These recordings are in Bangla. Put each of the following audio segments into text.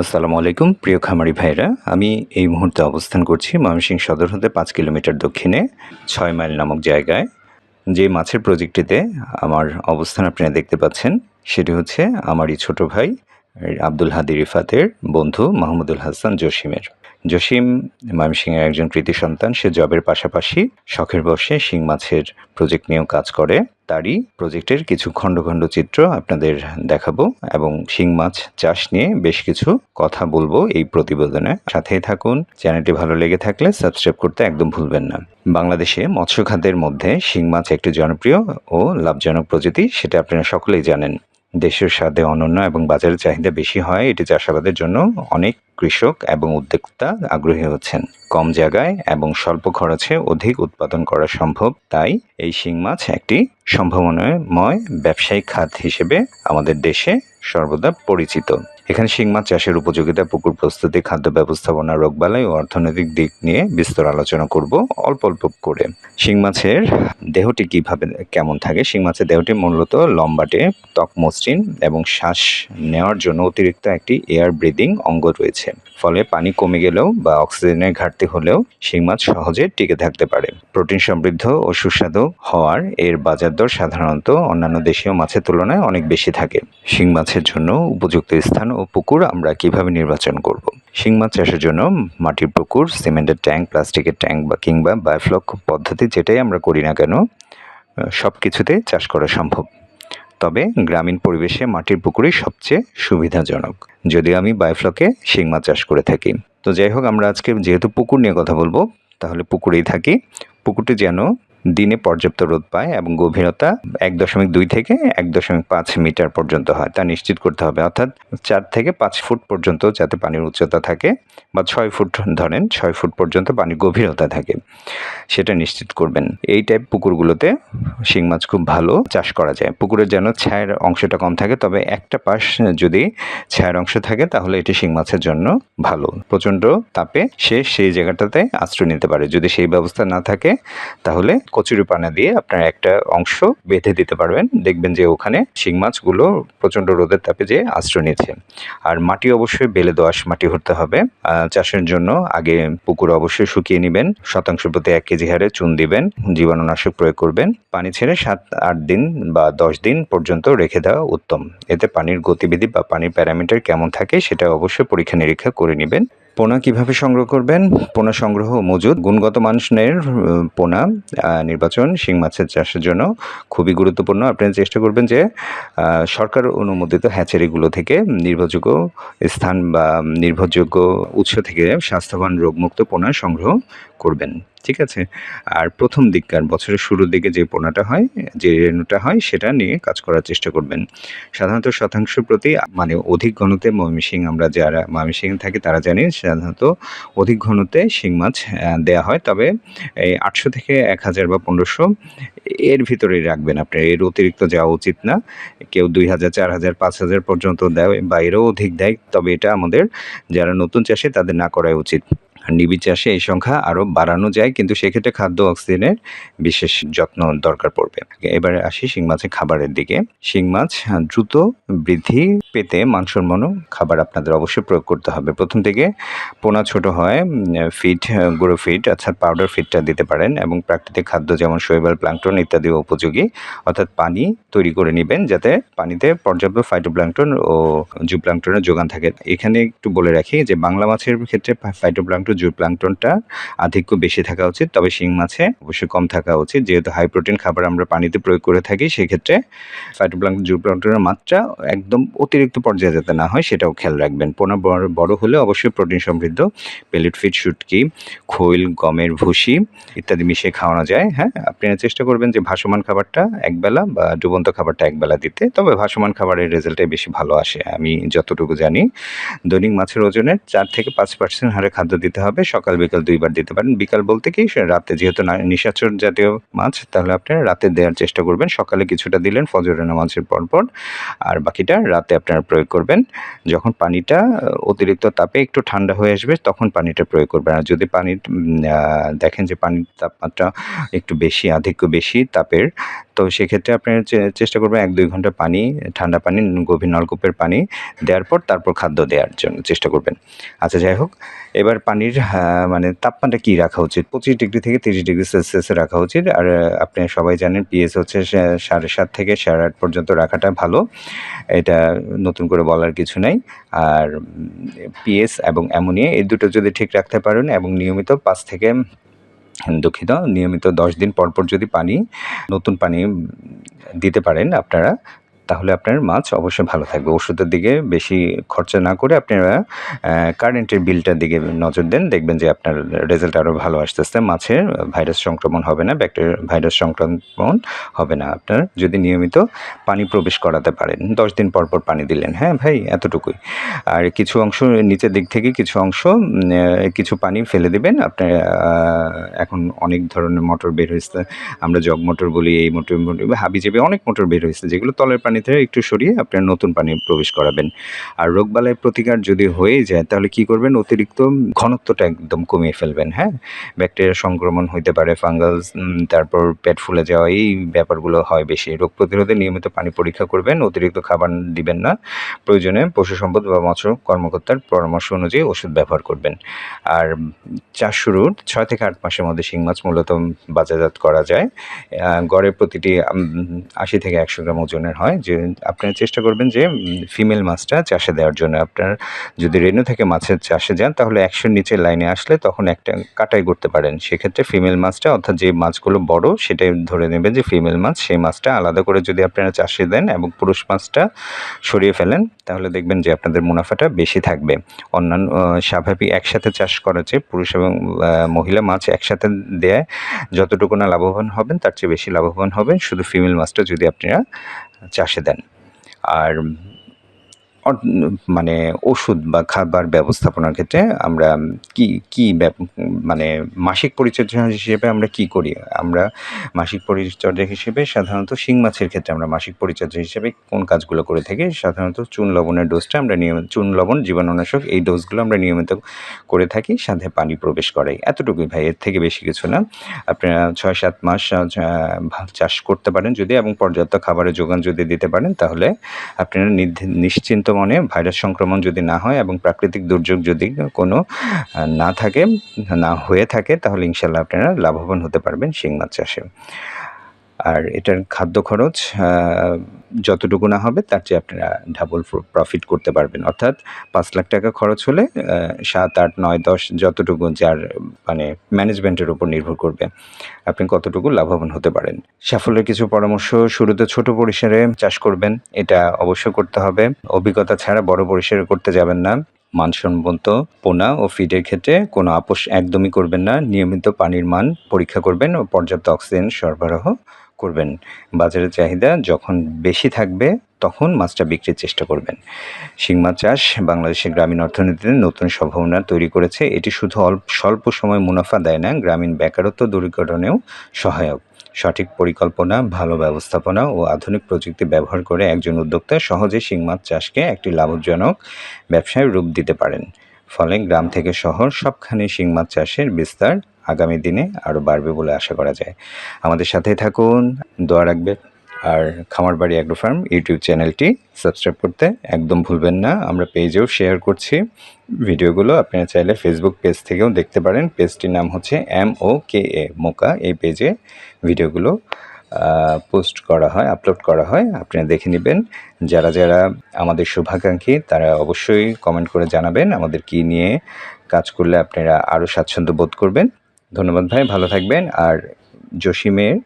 আসসালামু আলাইকুম, প্রিয় খামারি ভাইরা আমি এই মুহূর্তে অবস্থান করছি ময়মনসিংহ সদর হতে পাঁচ কিলোমিটার দক্ষিণে, ছয় মাইল নামক জায়গায়। যে মাছের প্রজেক্টটিতে আমার অবস্থান আপনারা দেখতে পাচ্ছেন, সেটি হচ্ছে আমারই ছোট ভাই, আব্দুল হাদি রিফাতের বন্ধু মাহমুদুল হাসান জসিমের। জসিম ময়মনসিংহের একজন কৃতি সন্তান, সে জবের পাশাপাশি শখের বসে শিং মাছের প্রজেক্ট নিয়েও কাজ করে। তারই প্রজেক্টের কিছু খণ্ড খণ্ড চিত্র আপনাদের দেখাবো এবং শিং মাছ চাষ নিয়ে বেশ কিছু কথা বলব এই প্রতিবেদনে। সাথেই থাকুন, চ্যানেলটি ভালো লেগে থাকলে সাবস্ক্রাইব করতে একদম ভুলবেন না। বাংলাদেশে মৎস্য খাদ্যের মধ্যে শিং মাছ একটি জনপ্রিয় ও লাভজনক প্রজাতি, সেটা আপনারা সকলেই জানেন। দেশের স্বাদে অনন্য এবং বাজারের চাহিদা বেশি হয়, এটি চাষাবাদের জন্য অনেক কৃষক এবং উদ্যোক্তা আগ্রহী হচ্ছেন। কম জায়গায় এবং স্বল্প খরচে অধিক উৎপাদন করা সম্ভব, তাই এই শিং মাছ একটি সম্ভাবনাময় ব্যবসায়িক খাত হিসেবে আমাদের দেশে সর্বদা পরিচিত। এখানে শিং মাছ চাষের উপযোগিতা, পুকুর প্রস্তুতি, খাদ্য ব্যবস্থাপনা রোগবালাই ও অর্থনৈতিক দিক নিয়ে বিস্তর আলোচনা করব অল্প অল্প করে। শিং মাছের দেহটি কীভাবে কেমন থাকে? শিং মাছের দেহটি মূলত লম্বাটে, ত্বক মসৃণ এবং শ্বাস নেওয়ার জন্য অতিরিক্ত একটি এয়ার ব্রিদিং অঙ্গ রয়েছে। ফলে পানি কমে গেলেও বা অক্সিজেনের ঘাটতি হলেও শিং মাছ সহজে টিকে থাকতে পারে। প্রোটিন সমৃদ্ধ ও সুস্বাদু হওয়ার এর বাজার দর সাধারণত অন্যান্য দেশীয় মাছের তুলনায় অনেক বেশি থাকে। শিং মাছের জন্য উপযুক্ত স্থান ও পুকুর আমরা কীভাবে নির্বাচন করব? শিং মাছ চাষের জন্য মাটির পুকুর, সিমেন্টের ট্যাঙ্ক, প্লাস্টিকের ট্যাঙ্ক বা কিংবা বায়োফ্লক পদ্ধতি যেটাই আমরা করি না কেন, সব কিছুতে চাষ করা সম্ভব। তবে গ্রামীণ পরিবেশে মাটির পুকুরই সবচেয়ে সুবিধাজনক। যদিও আমি বায়োফ্লকে শিং মাছ চাষ করে থাকি। তো যাই হোক, আমরা আজকে যেহেতু পুকুর নিয়ে কথা বলব, তাহলে পুকুরেই থাকি। পুকুরটি যেন দিনে পর্যাপ্ত রোদ পায় এবং গভীরতা এক দশমিক দুই থেকে এক দশমিক পাঁচ মিটার পর্যন্ত হয়। তা নিশ্চিত করতে হবে। অর্থাৎ চার থেকে পাঁচ ফুট পর্যন্ত যাতে পানির উচ্চতা থাকে বা ছয় ফুট ধরেন, ছয় ফুট পর্যন্ত পানির গভীরতা থাকে, সেটা নিশ্চিত করবেন। এই টাইপ পুকুরগুলোতে শিং মাছ খুব ভালো চাষ করা যায়। পুকুরের যেন ছায়ের অংশটা কম থাকে, তবে একটা পাশ যদি ছায়ের অংশ থাকে, তাহলে এটি শিং মাছের জন্য ভালো। প্রচণ্ড তাপে সে সেই জায়গাটাতে আশ্রয় নিতে পারে। যদি সেই ব্যবস্থা না থাকে, তাহলে কচুরি পানা দিয়ে আপনার একটা অংশ বেঁধে দিতে পারবেন। দেখবেন যে ওখানে শিং মাছগুলো প্রচণ্ড রোদের তাপে যে আশ্রয় নিয়েছে আর মাটি অবশ্যই বেলে দোআঁশ মাটি হতে হবে। চাষের জন্য আগে পুকুর অবশ্যই শুকিয়ে নেবেন। শতাংশ প্রতি এক কেজি হারে চুন দিবেন। জীবাণুনাশক প্রয়োগ করবেন। পানি ছেড়ে সাত, আট দিন বা দশ দিন পর্যন্ত রেখে দেওয়া উত্তম। এতে পানির গতিবিধি বা পানির প্যারামিটার কেমন থাকে সেটা অবশ্যই পরীক্ষা নিরীক্ষা করে নেবেন। পোনা কীভাবে সংগ্রহ করবেন? পোনা সংগ্রহ মজুদ। গুণগত মানুষের পোনা নির্বাচন, শিং মাছের চাষের জন্য খুবই গুরুত্বপূর্ণ। আপনারা চেষ্টা করবেন যে সরকার অনুমোদিত হ্যাচারিগুলো থেকে নির্ভরযোগ্য স্থান বা নির্ভরযোগ্য উৎস থেকে স্বাস্থ্যবান রোগমুক্ত পোনা সংগ্রহ করবেন। ঠিক আছে? আর প্রথম দিককার বছরের শুরুর দিকে যে পোনাটা হয়, যে রেণুটা হয়, সেটা নিয়ে কাজ করার চেষ্টা করবেন। সাধারণত শতাংশ প্রতি মানে অধিক ঘনতে ময়মনসিং আমরা যারা ময়মনসিং থাকি তারা জানি, সাধারণত অধিক ঘনতে শিং মাছ দেয়া হয়। তবে এই আটশো থেকে এক হাজার বা পনেরোশো এর ভিতরেই রাখবেন আপনি। এর অতিরিক্ত যাওয়া উচিত না। কেউ দুই হাজার, চার হাজার, পাঁচ হাজার পর্যন্ত দেয়, বা এরও অধিক দেয়। তবে এটা আমাদের যারা নতুন চাষে তাদের না করাই উচিত। নিবিড় এই সংখ্যা আরও বাড়ানো যায়, কিন্তু সেক্ষেত্রে খাদ্য অক্সিজেনের বিশেষ যত্ন দরকার পড়বে। এবারে আসি শিং মাছের খাবারের দিকে। শিং মাছ দ্রুত বৃদ্ধি পেতে মানসম্পন্ন খাবার আপনাদের অবশ্যই প্রয়োগ করতে হবে। প্রথম থেকে পোনা ছোট হয়, ফিড, গুঁড়ো ফিড, অর্থাৎ পাউডার ফিডটা দিতে পারেন এবং প্রাকৃতিক খাদ্য যেমন শৈবাল প্লাঙ্কটন ইত্যাদি উপযোগী। অর্থাৎ পানি তৈরি করে নেবেন যাতে পানিতে পর্যাপ্ত ফাইটোপ্লাঙ্কটন ও জুপ্লাঙ্কটনের যোগান থাকে। এখানে একটু বলে রাখি যে বাংলা মাছের ক্ষেত্রে ফাইটোপ্লাঙ্কটন জুপ্লাঙ্কটনটা আধিক্য বেশি থাকা উচিত, তবে শিং মাছে অবশ্যই কম থাকা উচিত। যেহেতু হাই প্রোটিন খাবার আমরা পানিতে প্রয়োগ করে থাকি, সেক্ষেত্রে ফাইটোপ্লাঙ্কটন জুপ্লাঙ্কটনের মাত্রা একদম অতিরিক্ত পর্যায়ে যাতে না হয়, সেটাও খেয়াল রাখবেন। পোনা বড় বড় হলে অবশ্যই প্রোটিন সমৃদ্ধ পেলেট ফিট শুটকি, খৈল, গমের ভুসি ইত্যাদি মিশিয়ে খাওয়ানো যায়। হ্যাঁ আপনি চেষ্টা করবেন যে ভাসমান খাবারটা একবেলা বা ডুবন্ত খাবারটা একবেলা দিতে, তবে ভাসমান খাবারের রেজাল্টটাই বেশি ভালো আসে, আমি যতটুকু জানি। দৈনিক মাছের ওজনের চার থেকে পাঁচ পার্সেন্ট হারে খাদ্য দিতে হবে, সকাল বিকাল দুইবার দিতে পারেন। বিকাল বলতে কি রাতে যেহেতু নিশাচর জাতীয় মাছ, তাহলে আপনারা রাতে দেওয়ার চেষ্টা করবেন। সকালে কিছুটা দিলেন, ফজরের নামাজের পরপর। আর বাকিটা রাতে আপনারা প্রয়োগ করবেন। যখন পানিটা অতিরিক্ত তাপে একটু ঠান্ডা হয়ে আসবে, তখন পানিটা প্রয়োগ করবেন। আর যদি পানির দেখেন যে পানির তাপমাত্রা একটু বেশি, আধিক্য বেশি, তাপের তো সেক্ষেত্রে আপনারা চেষ্টা করবেন এক দুই ঘণ্টা পানি, ঠান্ডা পানি, গভীর নলকূপের পানি দেওয়ার পর তারপর খাদ্য দেওয়ার জন্য চেষ্টা করবেন। আচ্ছা যাই হোক, এবার পানির মানে তাপমাত্রা কী রাখা উচিত? পঁচিশ ডিগ্রি থেকে তিরিশ ডিগ্রি সেলসিয়াসে রাখা উচিত। আর আপনি সবাই জানেন পিএস হচ্ছে সাড়ে সাত থেকে সাড়ে আট পর্যন্ত রাখাটা ভালো। এটা নতুন করে বলার কিছু নাই। আর পিএস এবং অ্যামোনিয়া এই দুটো যদি ঠিক রাখতে পারেন এবং নিয়মিত পাঁচ থেকে দুঃখিত। নিয়মিত দশ দিন পর পর যদি পানি নতুন পানি দিতে পারেন আপনারা তাহলে আপনার মাছ অবশ্যই ভালো থাকবে। ওষুধের দিকে বেশি খরচা না করে আপনারা কারেন্টের বিলটার দিকে নজর দেন। দেখবেন যে আপনার রেজাল্ট আরও ভালো আসতে আসতে মাছের ভাইরাস সংক্রমণ হবে না ব্যাকটেরিয়া ভাইরাস সংক্রমণ হবে না আপনার। যদি নিয়মিত পানি প্রবেশ করাতে পারেন, দশ দিন পর পর পানি দিলেন হ্যাঁ ভাই? এতটুকুই। আর কিছু অংশ নিচের দিক থেকে কিছু অংশ কিছু পানি ফেলে দেবেন। আপনার এখন অনেক ধরনের মোটর বের হয়েছে। আমরা জগ মোটর বলি, এই মোটর হাবি চেপে অনেক মোটর বের হয়েছে, যেগুলো তলের পানিতে একটু সরিয়ে আপনার নতুন পানি প্রবেশ করাবেন। আর রোগবালাই প্রতিকার যদি হয়ে যায়, তাহলে কি করবেন? অতিরিক্ত ঘনত্বটা একদম কমিয়ে ফেলবেন হ্যাঁ? ব্যাকটেরিয়া সংক্রমণ হইতে পারে, ফাঙ্গাস তারপর পেট ফুলে যাওয়া, এই ব্যাপারগুলো হয় বেশি। রোগ প্রতিরোধে নিয়মিত পানি পরীক্ষা করবেন, অতিরিক্ত খাবার দিবেন না। প্রয়োজনে পশু সম্পদ বা মৎস্য কর্মকর্তার পরামর্শ অনুযায়ী ওষুধ ব্যবহার করবেন। আর চাষ শুরুর ছয় থেকে আট মাসের মধ্যে শিং মাছ মূলত বাজারজাত করা যায়। গড়ে প্রতিটি আশি থেকে একশো গ্রাম ওজনের হয় যে আপনারা চেষ্টা করবেন যে ফিমেল মাছটা চাষে দেওয়ার জন্য। আপনার যদি রেনু থেকে মাছের চাষে যান, তাহলে একশোর নিচের লাইনে আসলে তখন একটা কাটাই করতে পারেন। সেক্ষেত্রে ফিমেল মাছটা, অর্থাৎ যে মাছগুলো বড়, সেটাই ধরে নেবেন যে ফিমেল মাছ। সেই মাছটা আলাদা করে যদি আপনারা চাষে দেন এবং পুরুষ মাছটা সরিয়ে ফেলেন, তাহলে দেখবেন যে আপনাদের মুনাফাটা বেশি থাকবে। অন্যান্য স্বাভাবিক একসাথে চাষ করা চেয়ে পুরুষ এবং মহিলা মাছ একসাথে দেয়, যতটুকু না লাভবান হবেন, তার চেয়ে বেশি লাভবান হবেন। শুধু ফিমেল মাছটা যদি আপনারা চাষে দেন। আর মানে ওষুধ বা খাবার ব্যবস্থাপনার ক্ষেত্রে আমরা কি কি মানে মাসিক পরিচর্যা হিসেবে আমরা কি করি? আমরা মাসিক পরিচর্যা হিসেবে সাধারণত শিং মাছের ক্ষেত্রে আমরা মাসিক পরিচর্যা হিসেবে কোন কাজগুলো করে থাকি? সাধারণত চুন লবণের ডোজটা আমরা নিয়মিত চুন লবণ, জীবাণুনাশক এই ডোজগুলো আমরা নিয়মিত করে থাকি, সাথে পানি প্রবেশ করাই এতটুকুই ভাই, এর থেকে বেশি কিছু না। আপনারা ছয় সাত মাস চাষ করতে পারেন যদি, এবং পর্যাপ্ত খাবারের যোগান যদি দিতে পারেন, তাহলে আপনারা নিশ্চিন্ত মনে ভাইরাস সংক্রমণ যদি না হয় এবং প্রাকৃতিক দুর্যোগ যদি কোনো না থাকে, না হয়ে থাকে, তাহলে ইনশাল্লাহ আপনারা লাভবান হতে পারবেন শিং মাছ চাষে। আর এটার খাদ্য খরচ যতটুকু না হবে, তার চেয়ে আপনারা ডাবল প্রফিট করতে পারবেন। অর্থাৎ পাঁচ লাখ টাকা খরচ হলে সাত, আট, নয়, দশ যতটুকু যার মানে ম্যানেজমেন্টের উপর নির্ভর করবে, আপনি কতটুকু লাভবান হতে পারেন। সাফল্যের কিছু পরামর্শ, শুরুতে ছোট পরিসরে চাষ করবেন, এটা অবশ্যই করতে হবে। অভিজ্ঞতা ছাড়া বড় পরিসরে করতে যাবেন না। মানসম্মত পোনা ও ফিডের ক্ষেত্রে কোনো আপোষ একদমই করবেন না। নিয়মিত পানির মান পরীক্ষা করবেন ও পর্যাপ্ত অক্সিজেন সরবরাহ করবেন। বাজারের চাহিদা যখন বেশি থাকবে, তখন মাছটা বিক্রির চেষ্টা করবেন। শিং মাছ চাষ বাংলাদেশের গ্রামীণ অর্থনীতিতে নতুন সম্ভাবনা তৈরি করেছে। এটি শুধু অল্প, স্বল্প সময় মুনাফা দেয় না, গ্রামীণ বেকারত্ব দূরীকরণেও সহায়ক। সঠিক পরিকল্পনা, ভালো ব্যবস্থাপনা ও আধুনিক প্রযুক্তি ব্যবহার করে একজন উদ্যোক্তা সহজে শিং মাছ চাষকে একটি লাভজনক ব্যবসায় রূপ দিতে পারেন। ফলে গ্রাম থেকে শহর সবখানে শিং মাছ চাষের বিস্তার আগামী দিনে আরও বাড়বে বলে আশা করা যায়। আমাদের সাথে থাকুন, দোয়া রাখবে আর খামারবাড়ি অ্যাগ্রো ফার্ম ইউটিউব চ্যানেলটি সাবস্ক্রাইব করতে একদম ভুলবেন না। আমরা পেজেও শেয়ার করছি ভিডিওগুলো। আপনারা চাইলে ফেসবুক পেজ থেকেও দেখতে পারেন। পেজটির নাম হচ্ছে এম ও কে এ মোকা। এই পেজে ভিডিওগুলো পোস্ট করা হয়, আপলোড করা হয়। আপনারা দেখে নেবেন। যারা যারা আমাদের শুভাকাঙ্ক্ষী, তারা অবশ্যই কমেন্ট করে জানাবেন। আমাদের কি নিয়ে কাজ করলে আপনারা আরও স্বাচ্ছন্দ্য বোধ করবেন। ধন্যবাদ ভাই, ভালো থাকবেন। আর জসিমের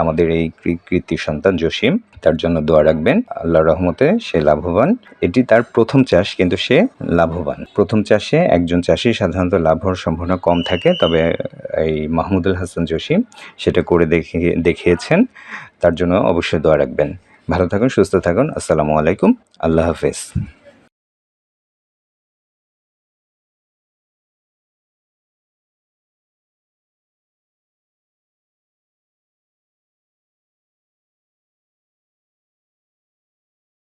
আমাদের এই কৃতি সন্তান জসিম, তার জন্য দোয়া রাখবেন। আল্লাহ রহমতে সে লাভবান। এটি তার প্রথম চাষ, কিন্তু সে লাভবান। প্রথম চাষে একজন চাষি সাধারণত লাভ হওয়ার সম্ভাবনা কম থাকে, তবে এই মাহমুদুল হাসান জসিম সেটা করে দেখিয়ে দেখিয়েছেন। তার জন্য অবশ্যই দোয়া রাখবেন। ভালো থাকুন, সুস্থ থাকুন। আসসালামু আলাইকুম। আল্লাহ হাফেজ।